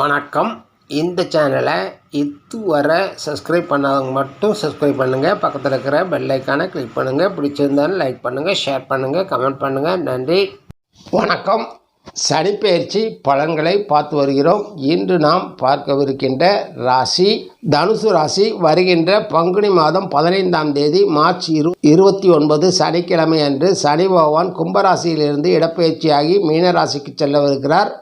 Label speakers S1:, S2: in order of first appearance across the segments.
S1: வணக்கம். இந்த சேனலை இதுவரை சப்ஸ்கிரைப் பண்ணாதவங்க மட்டும் சப்ஸ்கிரைப் பண்ணுங்கள் பக்கத்தில் இருக்கிற பெல்லைக்கானை கிளிக் பண்ணுங்கள் பிடிச்சிருந்தாலும் லைக் பண்ணுங்கள் ஷேர் பண்ணுங்கள் கமெண்ட் பண்ணுங்கள் நன்றி. வணக்கம். சனிப்பெயர்ச்சி பலன்களை பார்த்து வருகிறோம். இன்று நாம் பார்க்கவிருக்கின்ற ராசி தனுசு ராசி வருகின்ற பங்குனி மாதம் பதினைந்தாம் தேதி மார்ச் இரு இருபத்தி ஒன்பது சனிக்கிழமை அன்று சனி பகவான் கும்பராசியிலிருந்து இடப்பெயர்ச்சியாகி மீனராசிக்கு செல்லவிருக்கிறார்.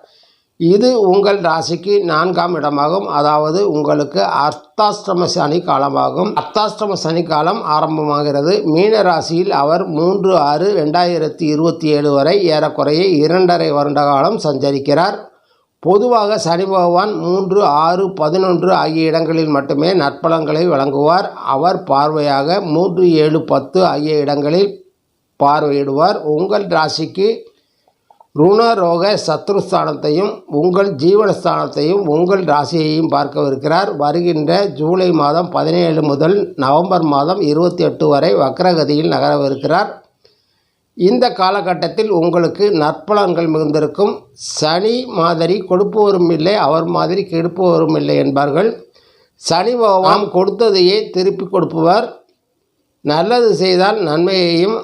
S1: இது உங்கள் ராசிக்கு நான்காம் இடமாகும். அதாவது உங்களுக்கு அர்த்தாஷ்டம சனி காலமாகும். அர்த்தாஷ்டம சனி காலம் ஆரம்பமாகிறது. மீன ராசியில் அவர் மூன்று ஆறு ரெண்டாயிரத்தி இருபத்தி ஏழு வரை ஏறக்குறைய இரண்டரை வருட காலம் சஞ்சரிக்கிறார். பொதுவாக சனி பகவான் மூன்று ஆறு பதினொன்று ஆகிய இடங்களில் மட்டுமே நற்பலங்களை வழங்குவார். அவர் பார்வையாக மூன்று ஏழு பத்து ஆகிய இடங்களில் பார்வையிடுவார். உங்கள் ராசிக்கு ருணரோக சத்ருஸ்தானத்தையும் உங்கள் ஜீவனஸ்தானத்தையும் உங்கள் ராசியையும் பார்க்கவிருக்கிறார். வருகின்ற ஜூலை மாதம் பதினேழு முதல் நவம்பர் மாதம் இருபத்தி எட்டு வரை வக்ரகதியில் நகரவிருக்கிறார். இந்த காலகட்டத்தில் உங்களுக்கு நற்பலன்கள் மிகுந்திருக்கும். சனி மாதிரி கொடுப்பவரும் இல்லை அவர் மாதிரி கெடுப்பவரும் இல்லை என்பார்கள். சனி பகவான் கொடுத்ததையே திருப்பி கொடுப்பவர். நல்லது செய்தால் நன்மையையும்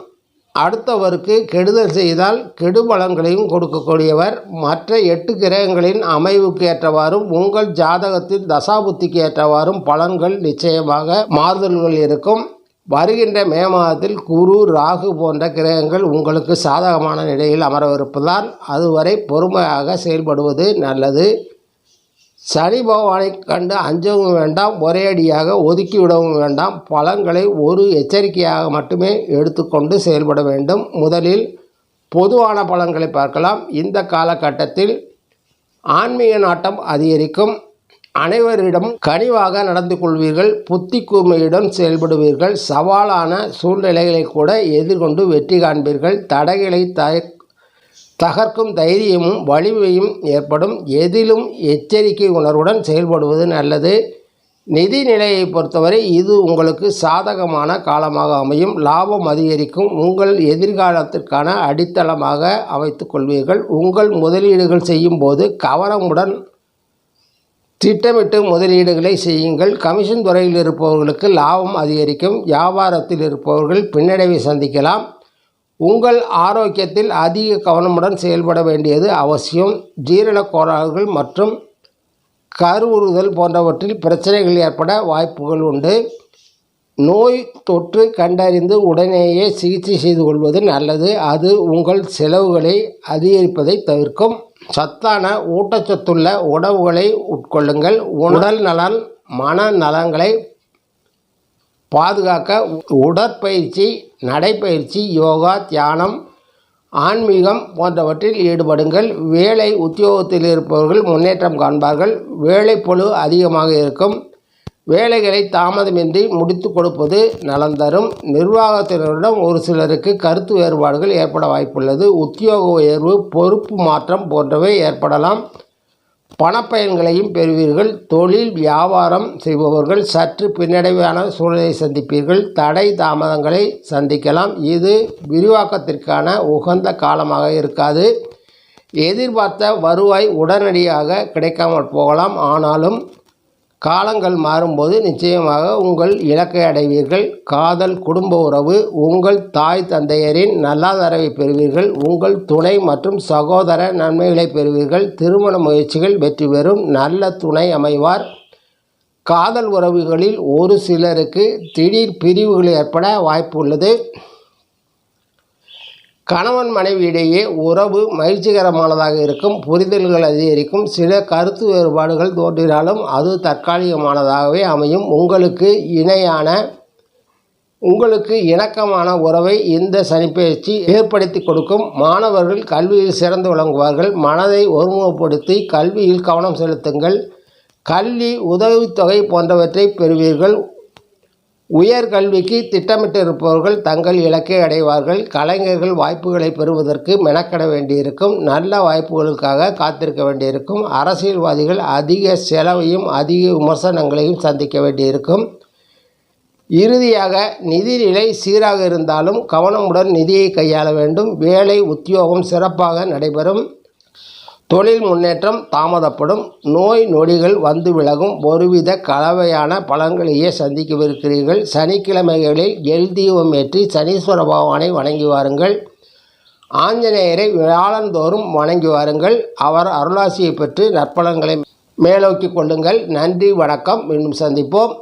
S1: அடுத்தவருக்கு கெடுதல் செய்தால் கெடுபலங்களையும் கொடுக்கக்கூடியவர். மற்ற எட்டு கிரகங்களின் அமைவுக்கு ஏற்றவாறும் உங்கள் ஜாதகத்தில் தசாபுத்திக்கு ஏற்றவாறும் பலன்கள் நிச்சயமாக மாறுதல்கள் இருக்கும். வருகின்ற மே மாதத்தில் குரு ராகு போன்ற கிரகங்கள் உங்களுக்கு சாதகமான நிலையில் அமரவிருப்பதால் அதுவரை பொறுமையாக செயல்படுவது நல்லது. சனி பகவானை கண்டு அஞ்சவும் வேண்டாம் ஒரே அடியாக ஒதுக்கிவிடவும் வேண்டாம். பழங்களை ஒரு எச்சரிக்கையாக மட்டுமே எடுத்துக்கொண்டு செயல்பட வேண்டும். முதலில் பொதுவான பலன்களை பார்க்கலாம். இந்த காலகட்டத்தில் ஆன்மீக நாட்டம் அதிகரிக்கும். அனைவரிடம் கனிவாக நடந்து கொள்வீர்கள். புத்தி கூர்மையுடன் செயல்படுவீர்கள். சவாலான சூழ்நிலைகளை கூட எதிர்கொண்டு வெற்றி காண்பீர்கள். தடைகளை தய தகர்க்கும் தைரியமும் வலிமையும் ஏற்படும். எதிலும் எச்சரிக்கை உணர்வுடன் செயல்படுவது நல்லது. நிதி நிலையை பொறுத்தவரை இது உங்களுக்கு சாதகமான காலமாக அமையும். லாபம் அதிகரிக்கும். உங்கள் எதிர்காலத்திற்கான அடித்தளமாக அமைத்து கொள்வீர்கள். உங்கள் முதலீடுகள் செய்யும் போது கவனமுடன் திட்டமிட்டு முதலீடுகளை செய்யுங்கள். கமிஷன் துறையில் இருப்பவர்களுக்கு லாபம் அதிகரிக்கும். வியாபாரத்தில் இருப்பவர்கள் பின்னடைவை சந்திக்கலாம். உங்கள் ஆரோக்கியத்தில் அதிக கவனமுடன் செயல்பட வேண்டியது அவசியம். ஜீரண கோளாறுகள் மற்றும் கருவுறுதல் போன்றவற்றில் பிரச்சனைகள் ஏற்பட வாய்ப்புகள் உண்டு. நோய் தொற்று கண்டறிந்து உடனேயே சிகிச்சை செய்து கொள்வது நல்லது. அது உங்கள் செலவுகளை அதிகரிப்பதை தவிர்க்கும். சத்தான ஊட்டச்சத்துள்ள உணவுகளை உட்கொள்ளுங்கள். உடல் நலன் மன நலன்களை பாதுகாக்க உடற்பயிற்சி நடைப்பயிற்சி யோகா தியானம் ஆன்மீகம் போன்றவற்றில் ஈடுபடுங்கள். வேலை உத்தியோகத்தில் இருப்பவர்கள் முன்னேற்றம் காண்பார்கள். வேலைப்பொழு அதிகமாக இருக்கும். வேலைகளை தாமதமின்றி முடித்து கொடுப்பது நலம் தரும். நிர்வாகத்தினரிடம் ஒரு சிலருக்கு கருத்து வேறுபாடுகள் ஏற்பட வாய்ப்புள்ளது. உத்தியோக உயர்வு பொறுப்பு மாற்றம் போன்றவை ஏற்படலாம். பணப்பயன்களையும் பெறுவீர்கள். தொழில் வியாபாரம் செய்பவர்கள் சற்று பின்னடைவான சூழலை சந்திப்பீர்கள். தடை தாமதங்களை சந்திக்கலாம். இது விரிவாக்கத்திற்கான உகந்த காலமாக இருக்காது. எதிர்பார்த்த வருவாய் உடனடியாக கிடைக்காமல் போகலாம். ஆனாலும் காலங்கள் மாறும்போது நிச்சயமாக உங்கள் இலக்கை அடைவீர்கள். காதல் குடும்ப உறவு உங்கள் தாய் தந்தையரின் நல்லாதரவை பெறுவீர்கள். உங்கள் துணை மற்றும் சகோதர நன்மைகளை பெறுவீர்கள். திருமண முயற்சிகள் வெற்றி பெறும். நல்ல துணை அமைவார். காதல் உறவுகளில் ஒரு சிலருக்கு திடீர் பிரிவுகள் ஏற்பட வாய்ப்பு உள்ளது. கணவன் மனைவியிடையே உறவு மகிழ்ச்சிகரமானதாக இருக்கும் புரிதல்கள் அதிகரிக்கும் சில கருத்து வேறுபாடுகள் தோன்றினாலும் அது தற்காலிகமானதாகவே அமையும். உங்களுக்கு இணையான உங்களுக்கு இணக்கமான உறவை இந்த சனிப்பயிற்சி ஏற்படுத்தி கொடுக்கும். மாணவர்கள் கல்வியில் சிறந்து விளங்குவார்கள். மனதை ஒருமுகப்படுத்தி கல்வியில் கவனம் செலுத்துங்கள். கல்வி உதவித்தொகை போன்றவற்றை பெறுவீர்கள். உயர்கல்விக்கு திட்டமிட்டிருப்பவர்கள் தங்கள் இலக்கை அடைவார்கள். கலைஞர்கள் வாய்ப்புகளை பெறுவதற்கு மெனக்கட வேண்டியிருக்கும். நல்ல வாய்ப்புகளுக்காக காத்திருக்க வேண்டியிருக்கும். அரசியல்வாதிகள் அதிக செலவையும் அதிக விமர்சனங்களையும் சந்திக்க வேண்டியிருக்கும். இறுதியாக நிதிநிலை சீராக இருந்தாலும் கவனமுடன் நிதியை கையாள வேண்டும். வேலை உத்தியோகம் சிறப்பாக நடைபெறும். தொழில் முன்னேற்றம் தாமதப்படும். நோய் நொடிகள் வந்து விலகும். ஒருவித கலவையான பலன்களையே சந்திக்கவிருக்கிறீர்கள். சனிக்கிழமைகளில் எல் தீபம் ஏற்றி சனீஸ்வர பகவானை வணங்கி வாருங்கள். ஆஞ்சநேயரை வியாழந்தோறும் வணங்கி வாருங்கள். அவர் அருளாசியை பெற்று நற்பலன்களை மேலோக்கி கொள்ளுங்கள். நன்றி வணக்கம். மீண்டும் சந்திப்போம்.